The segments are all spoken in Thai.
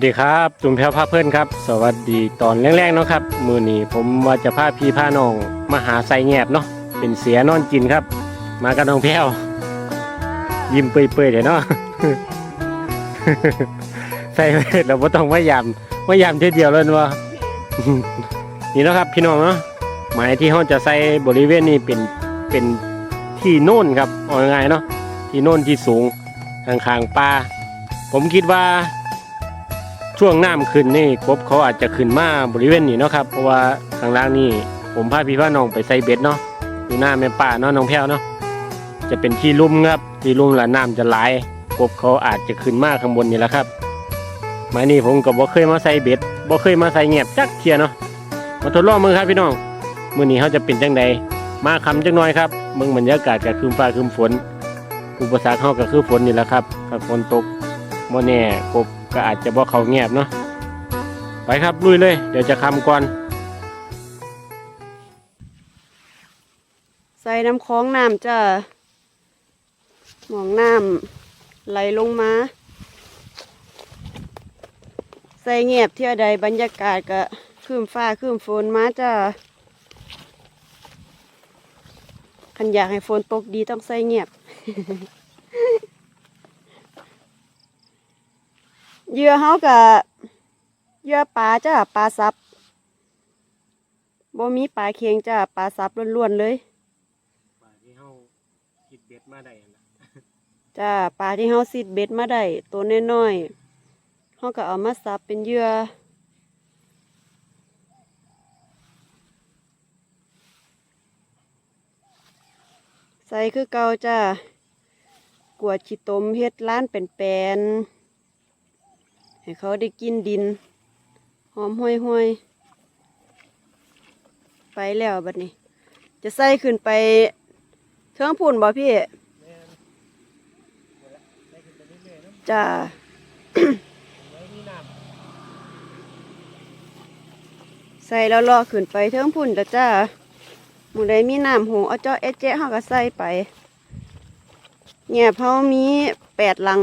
สวัสดีครับจุ่มแพรวพาเพื่อนครับ สวัสดีตอนแรกๆเนาะครับ มือนี้ผมว่าจะพาพี่พาน้องมาหาไซแงบเนาะเป็นเสียนอนกินครับ มากับน้องแพรวยิ้มเปื่อยๆเดี๋ยวเนาะใส่เราไม่ต้องมายำมายำเทีเดียวเลยเนาะนี่นะครับพี่น้องเนาะหมายที่เขาจะใส่บริเวณนี้เป็นเป็นที่โน่นครับเอาง่ายเนาะที่โน่นที่สูงข้างๆป่าผมคิดว่า ช่วงน้ำขึ้นนี่กบเขาอาจจะขึ้นมาบริเวณนี้เนาะครับเพราะว่าข้างล่างนี่ผมพาพี่พาน้องไปใส่เบ็ดเนาะอยู่หน้าแม่ป่าเนาะน้องแพ้วเนาะจะเป็นที่ลุ่มครับที่ลุ่มแล้วน้ำจะไหลกบเขาอาจจะขึ้นมาข้างบนนี่แหละครับมานี้ผมก็บ่เคยมาใส่เบ็ดบ่เคยมาใส่เงียบจักเทียเนาะมาทดลองมือครับพี่น้องมือนี้เขาจะเป็นจังใดมาคำจังน้อยครับเมืองบรรยากาศก็คือฟ้าคือฝน อุปสรรคเขาก็คือฝนนี่แหละครับถ้าฝนตกบ่แน่กบ ก็อาจจะบ่เขาแงบเนาะไปครับลุยเลย เดี๋ยวจะคำก่อนใส่น้ำคล้องน้ำจ้ะหมองน้ำไหลลงมา ใส่เงียบเที่ยวใดบรรยากาศก็คืมฟ้าคืมฝนมาจ้ะคันอยากให้ฝนตกดีต้องใส่เงียบ เห ยื่อเฮากับเหยื่อปลาจ้ะปลาซับบ่มีปลาเค็งจ้ะปลาซับล้วนๆเลยป่าที่เขาคิดเบ็ดมาได้นะจ้าปลาที่เฮาซิดเบ็ดมาได้ตัวน้อยๆเฮาก็เอามาซับเป็นเหยื่อใส่คือเก่าจ้ากวดขี้ตมเฮ็ดล้านเป็นแปลนๆ ให้เขาได้กินดิน หอมห้วยห้วยๆไปแล้วบัดนี้ จะใส่ขึ้นไปเทิงพุ่นบ่พี่จ้าใส่แล้วรอขึ้นไปเทิงพุ่นจ้ะจ้าหมูใดมีน้ำหูเอาเจาะเอเจ๊เฮาก็ใส่ไปแง่เพามีแปดลัง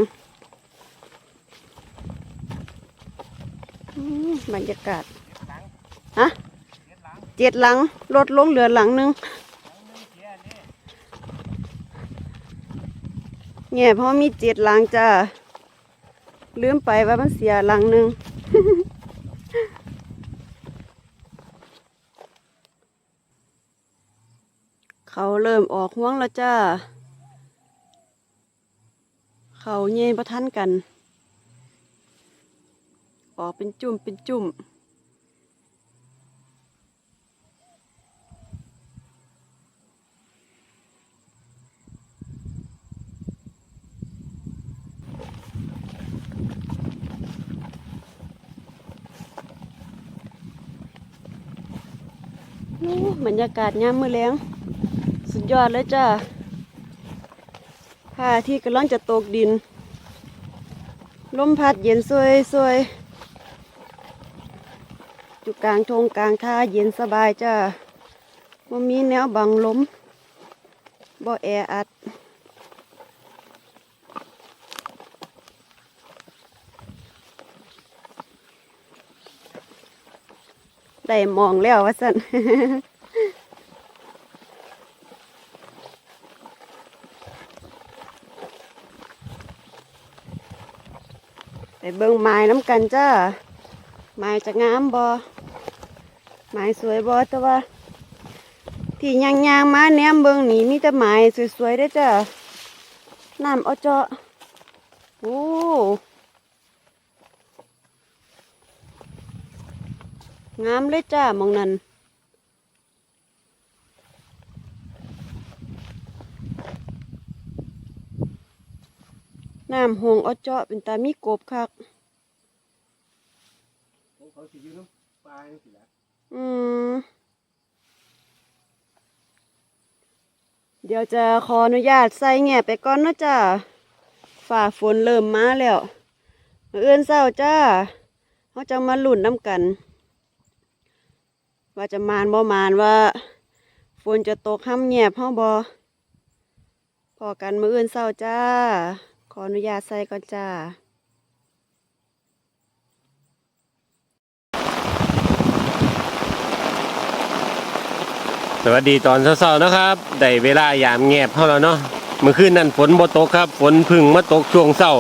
อืม บรรยากาศฮะเจ็ดหลังลดลงเหลือหลังหนึงแง่เพามีเจ็ดหลังจ้าลืมไปว่ามันเสียหลังหนึ่งเขาเริ่มออกห่วงแล้วจ้า เขาเย็นประทันกัน ออกเป็นจุ่มเป็นจุ่มโอ้บรรยากาศยามมื้อแลงสุดยอดเลยจ้าพระอาที่กำลังจะตกดิน ลมพัดเย็นสวยสวยางทงกลางท่าเย็นสบายจ้าว่ามีแนวบังลมบ่แออัดได้มองแล้วว่าสันไปเบิ่งไม้น้ำกันจ้าไม้จะงามบอ ไม้สวยบอแต่ว่า ที่ยางยางมาแนมเบิ่งนี่มีแต่ไม้สวยๆได้จ้าน้ำเอาเจาะโอ้งามเลยจ้ามองนั่นน้ำหงอเจาะเป็นตามีกบคักเขาสิยู่น้ำปลาสิล อืม เดี๋ยวจะขออนุญาตใส่แง่ไปก่อนนะจ้าฝ่าฝนเริ่มมาแล้วเมื้ออื่นเศร้าจ้าเขาจะมาหลุ่นน้ำกัน ว่าจะมานบ่มานว่า ฝนจะตกห้ำแงบเฮาบ่พอกันมื้ออื่นเศร้าจ้า ขออนุญาตใส่ก่อนจ้า สวัสดีตอนเช้าๆนะครับได้เวลายามแงบเท่าแล้วเนาะเมื่อคืนนั้นฝนบ่ตกครับ ฝนเพึ่งมาตกช่วงเช้า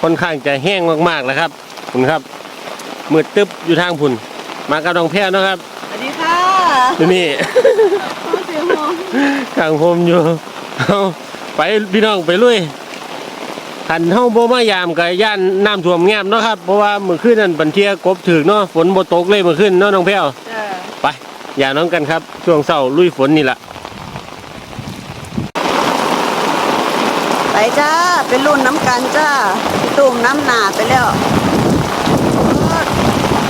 ค่อนข้างจะแห้งมากๆแล้วครับคุณครับมืดตึ๊บอยู่ทางพุ่น มากับน้องแพ้วเนาะครับสวัสดีค่ะอยู่นี่มาเสียงหอมกลางผมอยู่เอาไปพี่น้องไปลุยขันเฮาบ่มายามกับย่านน้ำท่วมแงบเนาะครับเพราะว่าเมื่อคืนนั้นบันเทียกบถึกเนาะฝนบ่ตกเลยเมื่อคืนเนาะน้องแพ้วจ้าไป อย่าน้องกันครับ ช่วงเช้าลุยฝนนี่แหละไปจ้าเป็นรุ่นน้ำกันจ้าตุ่มน้ำหนาไปแล้ว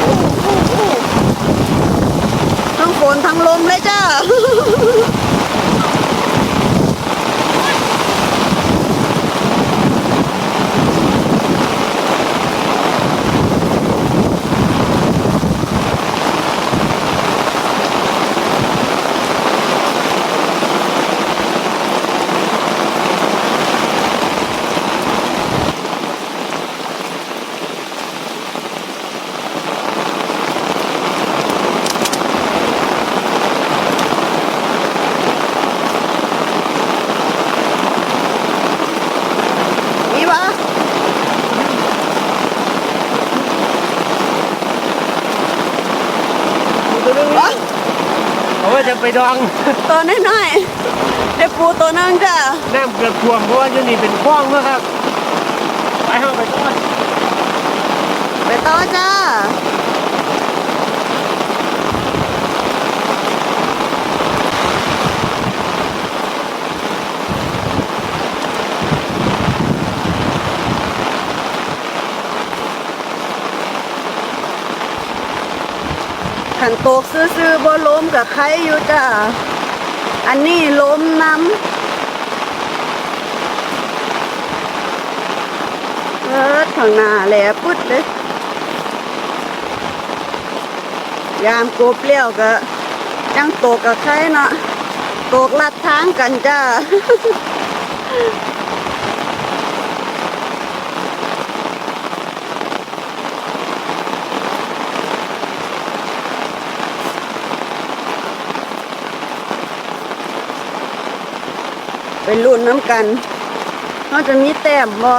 อู้อู้อู้ทั้งฝนทั้งลมเลยจ้า มีปะวะ เอา ไว้จะไปดองตัวน้อยๆได้ปูตัวนึงจ้าน้ำเกือบท่วมเพราะว่าอยู่นี่เป็นคลองเนาะครับ ไปเฮาไปก่อนไปต่อจ้า ตกซื่อๆบ่ล้มกับใครอยู่จ้าอันนี้ล้มน้ำเอิดข้างหน้าแหลปึ๊ดเลยยามกบเลี้ยวก็ยังตกกับใครเนาะตกลัดทางกันจ้า ไปรุ่นน้ำกันเขาจะมีแต้มบ่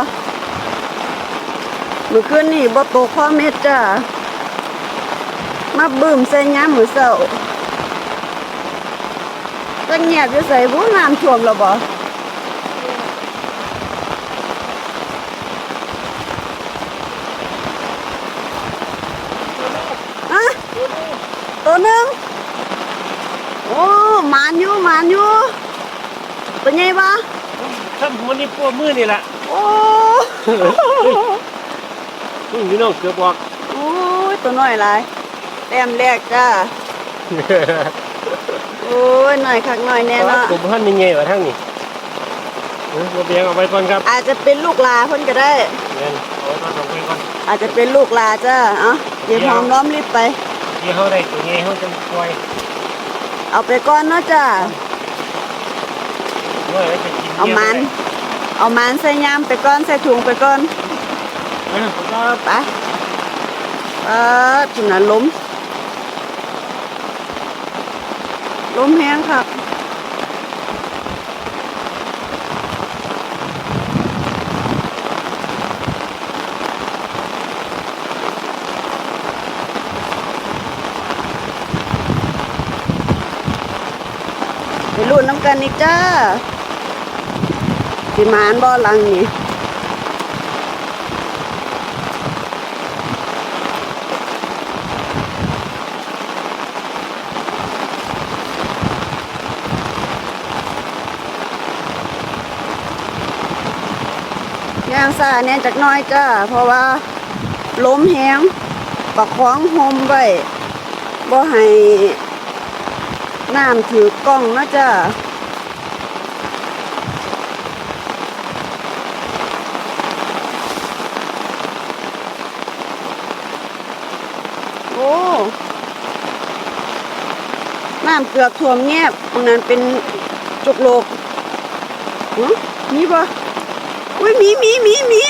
มื่อคืนนี่บ่ตกข้อเม็ดจ้ามาบึ้มใส่ย้ำมือเสาจะเงียบอยู่ใส่บุ้น้ำท่วมแล้วบ่ะตัวหนึ่งโอ้ มานอยู่ มานอยู่ ตัวใหญ่ปะท่านหัวนี่ปวดมือนี่แหละโอ้อืมพี่น้องเกือบบอกโอ้ยตัวน้อยหลายแต้มแรกจ้าโอ้ยหน่อยคักหน่อยแน่เนาะกลุ่มท่านยังไงวะทั้งนี่เออเราเบียงเอาไปก่อนครับ อาจจะเป็นลูกลาเพิ่นก็ได้เงินเอาไว้ก่อนเอาไปก่อนอาจจะเป็นลูกลาจ้าเอ้าเดี๋ยวเดี๋พยวร้อมล้อมรีบไปที่เขาได้ตัวนี้เขาจะปล่อยเอาไปก่อนเนาะจ้าด้ วยแล้วจะกินเอามัน เอามันใส่ยามไปก่อนใส่ถุงไปก่อนเออครับไปเออถุงนั้นล้มล้มแห้งครับไปรุ่นน้ำกันอีกจ้า สิมานบ่หลังนี่ย่างซาเนี่ยจักน้อยจ้า เพราะว่าล้มแหงประคองหมไว้บ่ให้น้ำถือกล้องนะจ้า น้ำเกือบท่วมเงียบตรงนั้นเป็นจกโลกมีปะอุ้ยมีมีมีมี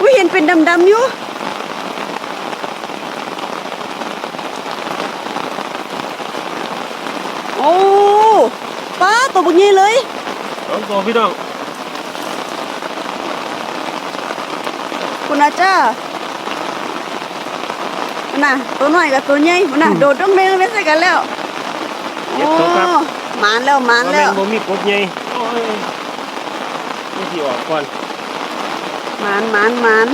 อุ้ยเห็นเป็นดำๆอยู่โอ้ป้าตัวบุญยี่เลยสองตัวพี่น้องคุณอาจ้า น่ะตัวน้อยกับตัวใหญ่คุณน่ะโดดต้องเล่นเล่นใส่กันแล้วโอ้หมานแล้วหมานแล้วบ่มีกบใหญ่โอ้ยนี่ที่ออกก่อนหมานหมานหมาน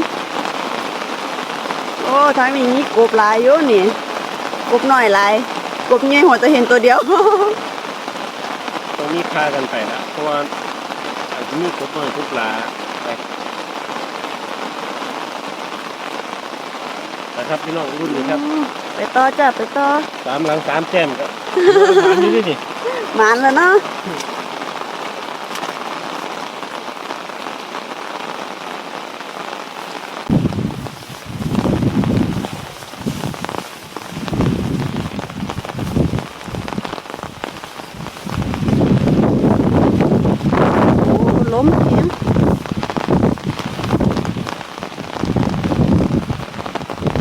โอ้ทางนี้มีกบหลายอยู่นี่กบน้อยหลายกบใหญ่หัวจะเห็นตัวเดียวตรงนี้พากันไปละเพราะว่าอาจจะมีกบน้อยกบปลาไป นะครับพี่น้องรุ่นนี้ครับไปต่อจ้ะไปต่อสามหลังสามแต้มครับสามอยู่ดินี่ หมานแล้วเนาะโอ้ล้มเสียง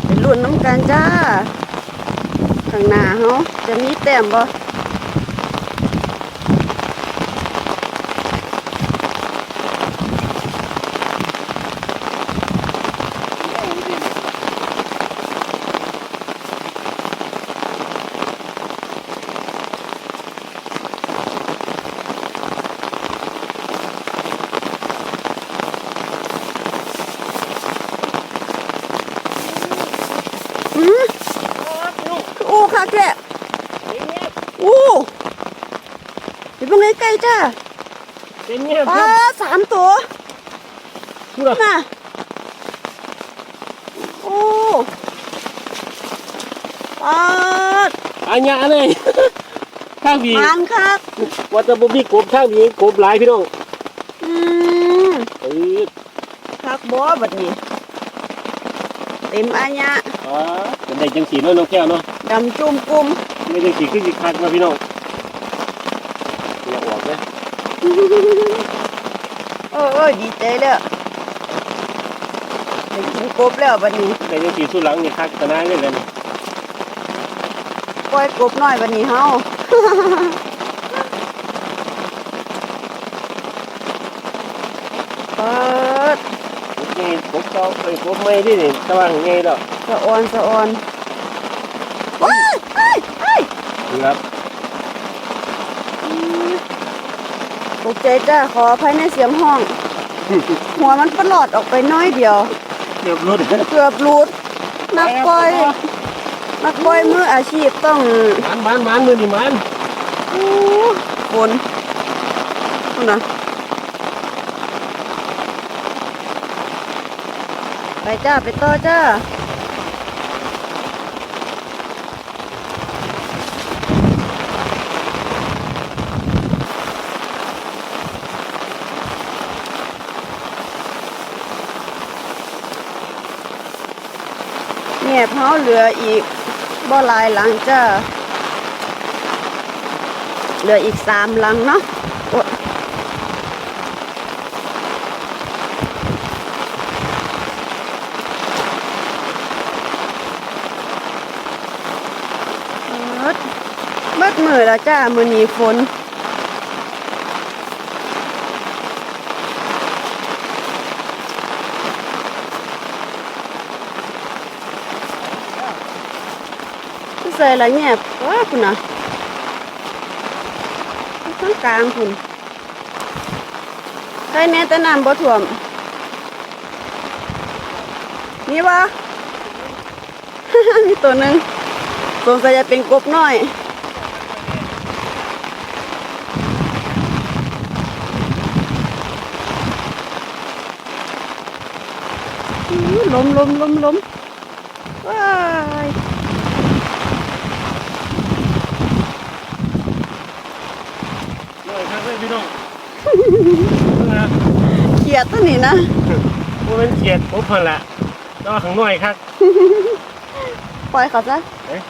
ไปรุ่นน้ำกันจ้า ข้างหน้าเฮา จะมีแต้มบ่ อืมอู้ค่ะแกอู้เดี๋ยวเป็นไงไก่จ้า เป็นเงี้ย ป ค ลา รับ สามตัว ดูนะน่ะโอ้ปลาอันยาเลยข้างบีมันครับว่าจะบ่มีกบข้างบีกบหลายพี่น้องอืมเอ้ยคักบ่บัดนี้เต็มอันยะอ๋อเป็นได้จังสีเนาะน้องแก้วเนาะดำจุ่มกุมไม่ได้สีขึ้นสีคักมาพี่น้องอย่าออกนะเออเออดีใจแล้วได้ กินกบแล้วบัดนี้ได้จังสีสู้หลังนี่คักตะนาเลยเลยนี่ปล่อยกบน้อยบัดนี้เฮาเปิดกบใหญ่กบเก่าเอ้ยกบใหม่ดินี่ตะวันใหญ่ดอกสะออนสะออนว้ายเอ้ยเอ้ยครับตกใจจ้าขอภัยในเสียงห้อง หัวมันปลอดออกไปน้อยเดียว เกือบรุดเกือบหลุดนักปล่อยนักปล่อยมืออาชีพต้องมันมันมันมือนี่มันอู้ฝนนู่นนะไปจ้า ไปต่อจ้า เนี่ยเพาเหลืออีกบ่หลายหลังจ้าเหลืออีกสามหลังเนาะโอ๊ยเบิดเบิดมือแล้วจ้ามือหนีฝน ที่ใส่ละเนี่ยว้าคุณนะข้างกลางคุณใครแน่แต่น้ำบ่ท่วม นี่วะมีตัวหนึ่งสงสัยจะเป็นกบน้อยล้มล้มล้มล้มว้าย น้อยคักเลยพี่น้องนะ เขียดตัวนี้นะว่ามันเขียดกบพันละแต่ว่าข้างน้อยคักปล่อยเขาซะเอ๊ะ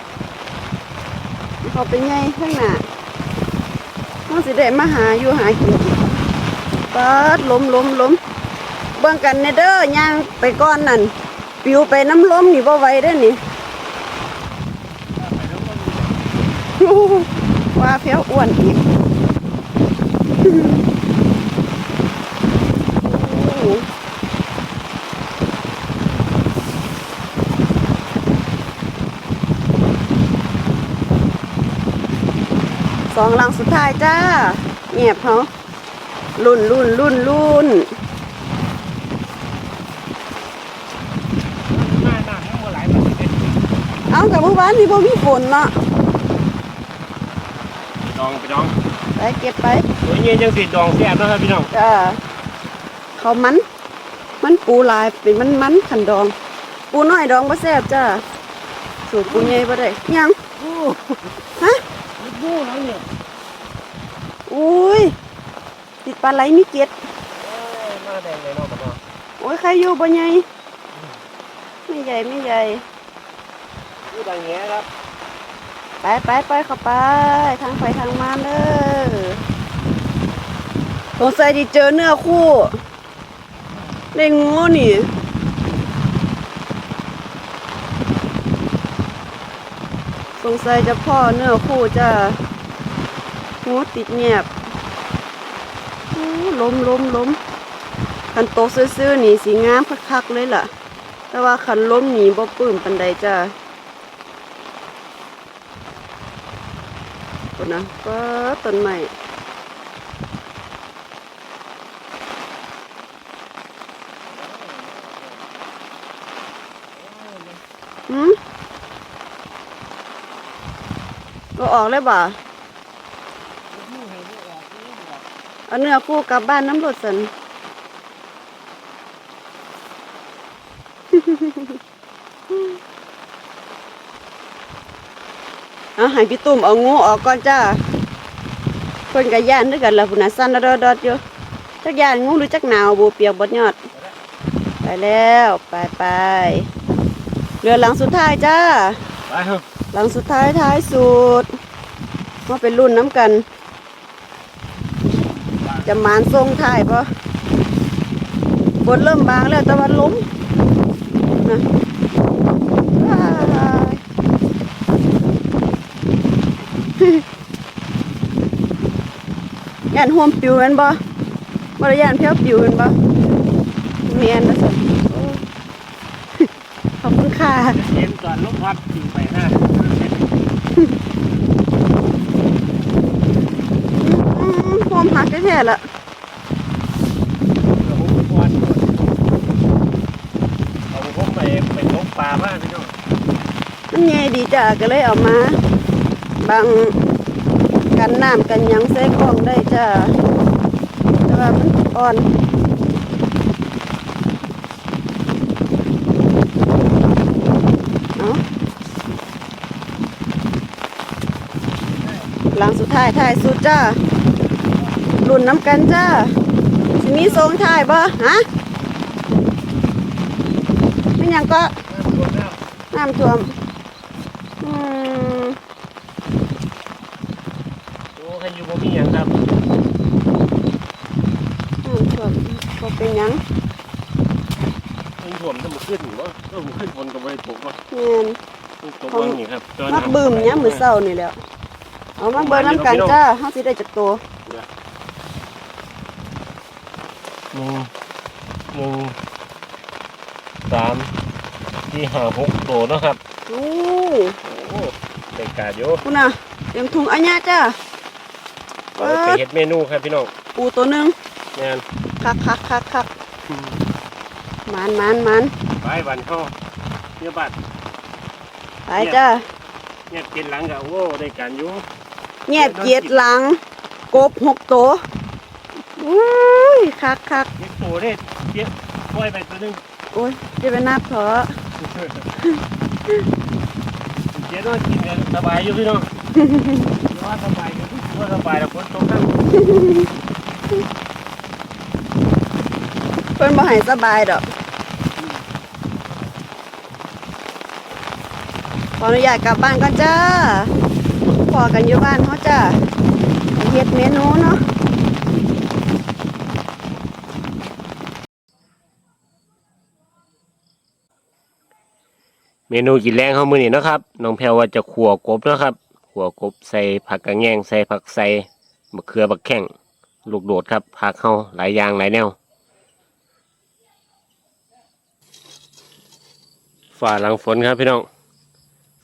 เขาเป็นไงข้างหน้ามันสิได้มาหาอยู่หากินอีกเปิดล้มล้มล้มเบิ่งกันเนเด้อย่างไปก้อนนั่นปิวไปน้ำล้มนี่บ่ไหวเด้อนี่ว่าเพี้ยวอ้วนอีก สองหลังสุดท้ายจ้าเงียบเขารุ่นรุ่นรุ่นรุ่นหน้าหน้าทั้งหมดหลายบาทเลยเอากับเมื่อวานนี่บ่มีฝนเนาะดองไปดองไปเก็บไปตัวเงี้ยยังติดดองแซ่บเนาะครับพี่น้องจ้าเขามัน มันปูลายเป็นมันมันขันดอง ปูน้อยดองบ่แซ่บจ้าสูตรปูใหญ่บ่ได้ยังโอ้ฮะ ยบู้แล้วเนี่ยอุ้ยติดปลาไหลมีเก็ดหน้าแดงเลยเนาะบ่เนาะโอ้ยใครอยู่บ่ใหญ่ไม่ใหญ่ไม่ใหญ่นี่ดังแง่ครับไปไปไปเข้าไป ทางไปทางมาเด้อสงสัยที่เจอเนื้อคู่ได้งูนี่ งสัยจะพ่อเนื้อคู่จะงูติดเงียบล้มล้มล้มคันโตซื่อๆนี่สีงามคักๆเลยล่ะ แต่ว่าคันล้มหนีบ่ปื้มปันใดจ้าคนนะก็ต้นใหม่ ออกเลยบ่าเอาเนื้อคู่กลับบ้านน้ำรดสันเอาให้พี่ตุ้มเอางูออกก่อนจ้าเพิ่นกับย่านด้วยกันละพุ่นน่ะสั่นดอดอดๆอยู่จักย่านงูหรือจักหนาวบูเปียกบดยอด ไปแล้วไปไปเรือหลังสุดท้ายจ้าไปครับหลังสุดท้ายท้ายสุด มาเป็นรุ่นน้ำกัน จะมานทรงท้ายปะบนเริ่มบางแล้วต่ว่าล้มนะย่านห่วมปิวแมันบ่บริยานเพียวปิวแมันบ่เมียนนะสิขอบคุณค่ะเย็นก่อนลมพัดถึงไปหน้า อืม พวมหักแท้ๆละเอาผมก่อนเอาผมไปไปตกปลามาพี่น้องมันใหญ่ดีจ้ะก็เลยเอามาบางกันน้ำกันหยังใส่กล่องได้จ้ะแต่ว่ามันอ่อนเอาหลังสุดท้ายท้ายสุดจ้า รุ่นน้ำกันจ้าสิมีทรงท้ายบ่ฮะไม่หยังก็น้ำท่วมอืมโอ้ใครอยู่บ่มีหยังครับน้ำท่วมก็เป็นหยังมันถ่วมจะมาขึ้นวะก็มาขึ้นฝนก็บ่ได้ตกวะเงียนตกว่างนี่ครับจอมาบึมเนี่ยามมือเศร้านี่แหล้วเอามาเบิ่งน้ำกันจ้าเฮาสิได้จักตัว หนึ่งหนึ่งสามที่ห้าหกโตเนาะครับโอ้โอ้ได้การอยู่คุณน่ะเตรียมถุงอันเนี้ยจ้าเอาไปเฮ็ดเมนูครับพี่น้องปูตัวหนึงงานคักคักคักคักหมันหมันหมันไปวันเข้าเนี่ยบัดไปจ้าเนี่ยกินหลังกับโอ้ได้การอยู่เงียบเกียดหลัง กบหกตัวอุ้ ยคักคักเก็บตัวได้เก็บปล่อยไปตัวหนึงโอ้ยจะเป็นนับเถอะเจ๊ต้องกินกันสบายอยู่พี่น้องว่าสบายกันว่าสบายแล้วฝนตกครับเพิ่นบ่ให้สบายดอก ขออนุญาตกลับบ้านก่อนจ้าพอกันอยู่บ้านเขาจ้าไปเฮ็ดเมนูเนาะ เมนูกินแรงเขามื้อนี้เนาะครับน้องแพรว่าจะขั่วกบเนาะครับขั่วกบใส่ผักกระแยงใส่ผักใส่มะเขือบักแข้งลูกโดดครับผักเฮาหลายอย่างหลายแนวฝ่าหลังฝนครับพี่น้อง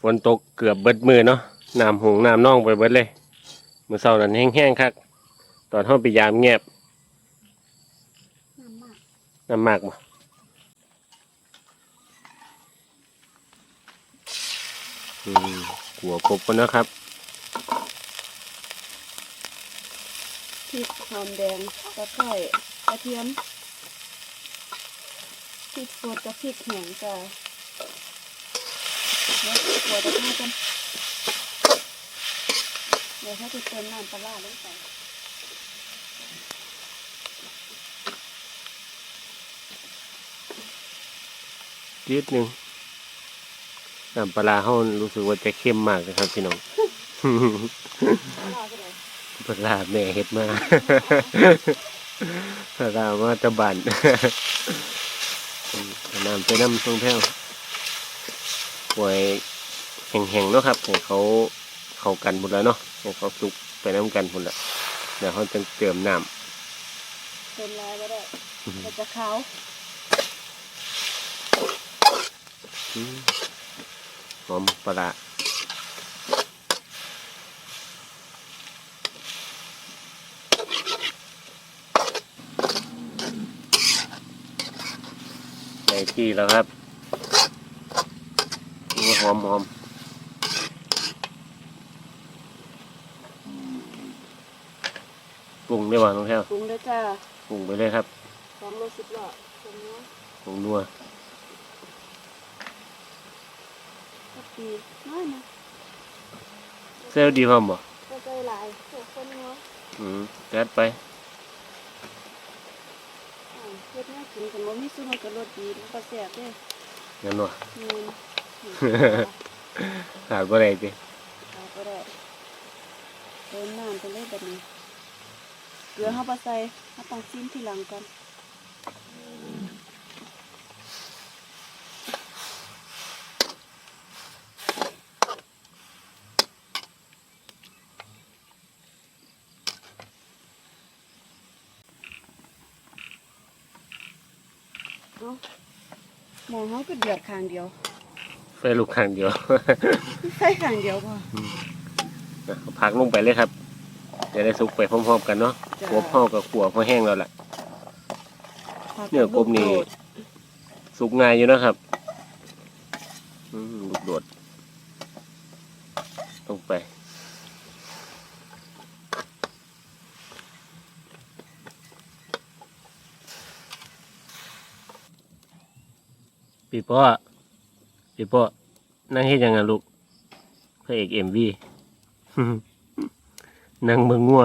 ฝนตกเกือบเบิดมือเนาะน้ำหงน้ำน่องไปเบิดเลยมือเศร้านั้นแห้งๆครับตอนเฮาไปยามเงียบน้ำมากน้ำมากบ่ อืมหัวกบกันนะครับพริกหอมแดงตะไคร้กระเทียมพริกสดกับพริกแห้งจ้ะแล้วหัวตะไคร้กันเดี๋ยวถ้าจะเติมน้ำปลาร้าลงไปนิดนึง น้ำปลาร้าเฮารู้สึกว่าจะเข้มมากนะครับ พี่น้องปลาร้าก็ได้ปลาร้าแม่เฮ็ดมาปลาร้ามาตะบันเอาน้ำไปน้ำทรงแพ้วหวยแห้งๆเนาะครับให้เขาเข้ากันหมดแล้วเนาะให้เขาสุกไปน้ำกันหมดแล้วเดี๋ยวเขาจะเติมน้เติมลายก็ได้ำมันจะขาวอืม หอมปลาร้าในที่แล้วครับนี่หอมหอมปรุงได้บ่น้องแท้วปรุงด้วยจ้าปรุงไปเลยครับสองโลสิบหลอดตรงนี้ปรุงนัว ก็ ปีน้อยนะเซลลดีพร้อมบ่ก็ใจหลายเสือคนเนาะอืมจัดไปอ่าเฮ็ดแน่กินกันบ่มีสูตรมันก็รสดีมันก็แซ่บเด้งั้นวะอืมขาดบ่ได้ติเอาก็ได้เติมน้ำไปเลยแบบนี้เกลือเฮาบ่ใส่เฮาต้องชิมทีหลังก่อน เอาหมองเฮาก็เดือดข้างเดียวไฟลูกข้างเดียวใส่ข้างเดียวพอเอาผักลงไปเลยครับ จะได้สุกไปพร้อมๆกันเนาะจ้ะกบห่อกับขัวพอแห้งแล้วล่ะ ผักเนี่ยกบนี่ลูโดด สุกง่ายอยู่นะครับอืมลูกโดดลงไป ปีโป้ปีโป้นั่งเฮ็ดยังไงลูกพระเอกเอ็มวีนั่งเบิ่งงัว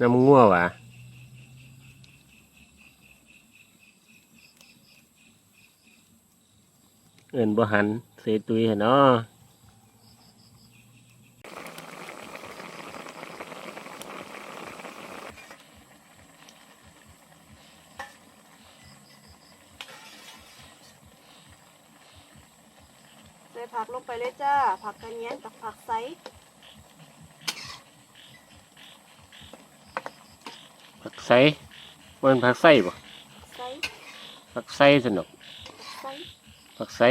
น้ำงัววะเอินบ่หันเสยตุยเหรอนาะ ใส่ผักลงไปเลยจ้า ผักกระเนียนกับผักไซ ผักไส้ มันผักไส้บ่ไซผักไส้สนุกไซผักไส้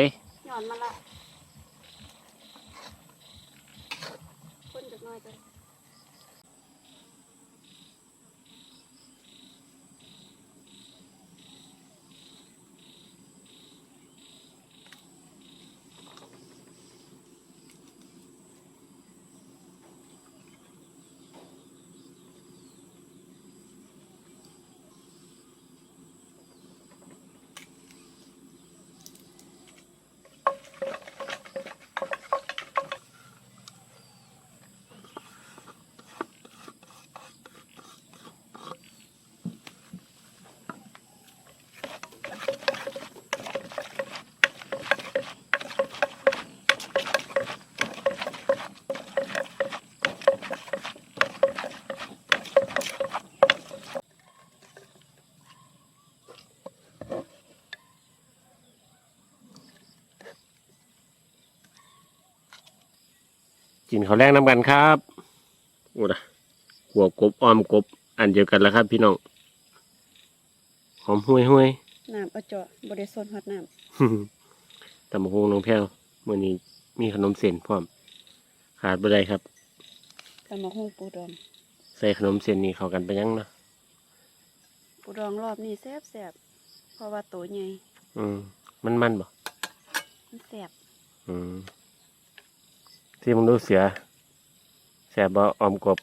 กินข้าวแรงน้ำกันครับโอ้ดะหัวกบอ้อมกบ อันเดียวกันแล้วครับ พี่น้องหอมห้วยห้วยน้ำเอาเจาะบริสุทธิ์ฮอดน้ๆตำบักฮงน้องแพ้วมื่อนี้มีขนมเส้นพร้อม ขาดบ่ได้ครับำตำมะฮุ่งปูดองใส่ขนมเส้นนี่เข้ากันไปยังเนาะปูดองรอบนี้แซ่บแซ่บๆเพราะว่าตัวใหญ่อืมมันมันบ่มันแซ่บอืม ที่มึงดูเสือแสบบ่ออมกบ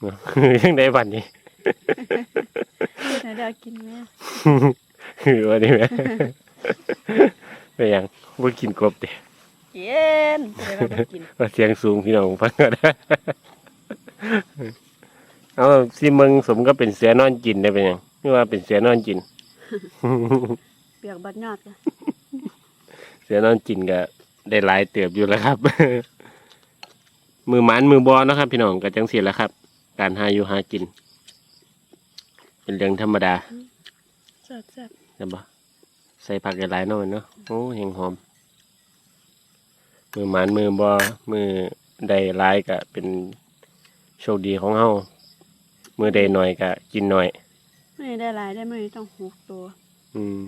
เนาะยังได้บันนี้ไหนเดี๋ยวกินไหมคือว่านี่แหมไปยังบ่กินกบเด้เย็นเดี๋ยวเราไปกินว่าเสียงสูงพี่น้องฟังก็ได้เอาสิมึงสมก็เป็นเสือนอนกินได้เป็นหยังนี่ว่าเป็นเสือนอนกินเปียกบัดยอดจ้ะเสือนอนกินก็ ได้หลายเติบอยู่แล้วครับ มือหมันมือบอเนาะครับ พี่น้องก็จังสีแหล้วครับ การหาอยู่หากิน เป็นเรื่องธรรมดาแซ่บแซ่บนะบ่ใส่ผักหลายๆหน่อยเนาะโอ้แหงหอม มือหมันมือบอมือใดหลายก็เป็นโชคดีของเฮามือใดหน่อยก็กินหน่อยไม่ได้หลายได้ไม่ต้องหกตัว อืม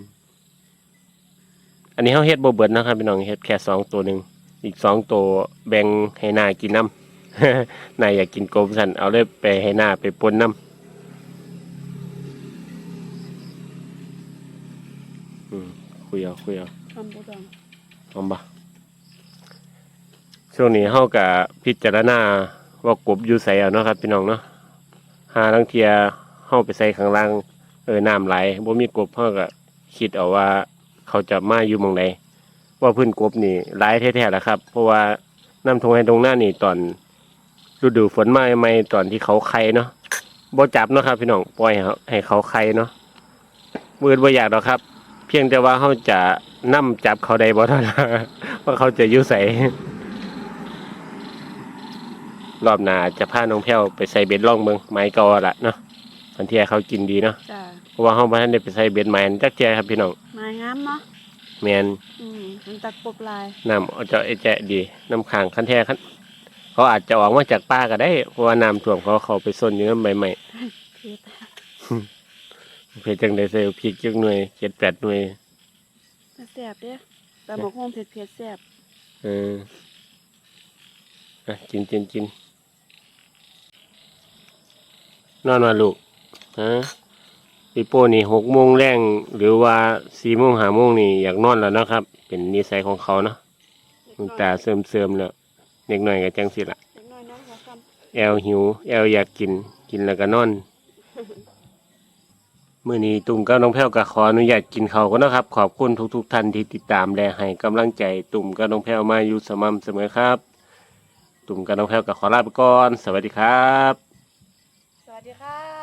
อันนี้เขาเฮ็ดบ่เบิดนะครับพี่น้องเฮ็ดแค่สองตัวหนึ่งอีกสองตัวแบ่งให้นากินน้ำนายอยากกินกบสันเอาเลยไปให้นาไปปนน้ำคุยเอาคุยเอาทำปูดองพร้อมปะช่วงนี้เฮากับพิจารณาว่ากบอยู่ใส่เอาเนาะครับพี่น้องเนาะหาลังเทียเฮาไปใส่ข้างล่างเออน้ำไหลบ่มีกบเฮาก็คิดเอาว่า เขาจะมาอยู่หมองใดว่าพื้นกบนี่หลายแท้ๆแหละครับ เพราะว่าน้ำทงให้ตรงหน้านี่ตอนฤดูฝนมาใหม่ตอนที่เขาไข่เนาะบ่จับเนาะครับ พี่น้องปล่อยให้เขาให้เขาไข่เนาะมืดบ่อยากดอกครับ เพียงแต่ว่าเขาจะนั่มจับเขาได้บ่เท่านั้นว่าเขาจะยุ่ใส่รอบหน้าจะพาน้องแพ้วไปใส่เบ็ดล่องเมืองไม้กอละเนาะทันทีเขากินดีเนาะ ราะว่าเขาบ่ทันได้ไปใส่เบ็ดไม้จักแจครับพี่น้องไม้งามเนาะแมนอืมมันตักปกลายน้ำเอาเจะไอแจะดีน้ำค้างคันแท้คันเขาอาจจะออกมาจากป่าก็ได้เพราะว่าน้ำท่วมเขาเขาไปซ่อนอยู่น้ำใบไม้เผ็ดเพื่อจังได้ใส่พริกจักหน่วยเจ็ดแปดหน่วยแซ่บเด้อตำมะฮุ่งเผ็ดเผ็ดๆแซ่บเอออะกินกินกินนอนมาลูกฮะ ปีโป้นี่หกโมงแรงหรือว่าสี่โมงห้าโมงนี่อยากนอนแล้วนะครับ เป็นนิสัยของเขาเนาะตั้งแต่เสริมเสริมๆแล้วเด็กหน่อยก็จังสิละแอลหิว แอลอยากกินกินแล้วก็นอนเมื่อนี้ตุ่มกับน้องแพ้วก็ขออนุญาตกินเขาก็นะครับ ขอบคุณทุก ๆท่านที่ติดตามและให้กำลังใจตุ่มกับน้องแพ้วมาอยู่สม่ำเสมอครับ ตุ่มกับน้องแพ้วก็ขอลาไปก่อน สวัสดีครับ สวัสดีค่ะ